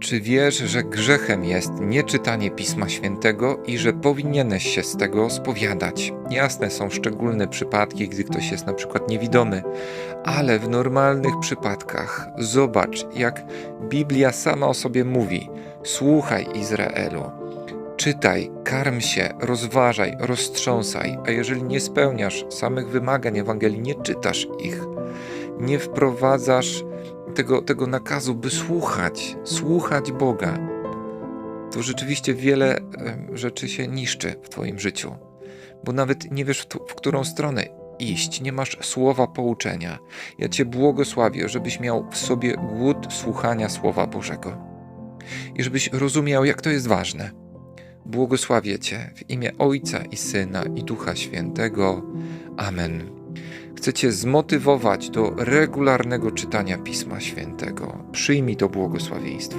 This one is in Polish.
Czy wiesz, że grzechem jest nieczytanie Pisma Świętego i że powinieneś się z tego spowiadać? Jasne, są szczególne przypadki, gdy ktoś jest na przykład niewidomy, ale w normalnych przypadkach zobacz, jak Biblia sama o sobie mówi: Słuchaj, Izraelu. Czytaj, karm się, rozważaj, roztrząsaj, a jeżeli nie spełniasz samych wymagań Ewangelii, nie czytasz ich, nie wprowadzasz tego, tego nakazu, by słuchać, słuchać Boga, to rzeczywiście wiele rzeczy się niszczy w Twoim życiu, bo nawet nie wiesz, w, w którą stronę iść, nie masz słowa pouczenia. Ja Cię błogosławię, żebyś miał w sobie głód słuchania Słowa Bożego i żebyś rozumiał, jak to jest ważne. Błogosławię Cię w imię Ojca i Syna i Ducha Świętego. Amen. Chcę zmotywować do regularnego czytania Pisma Świętego. Przyjmij to błogosławieństwo.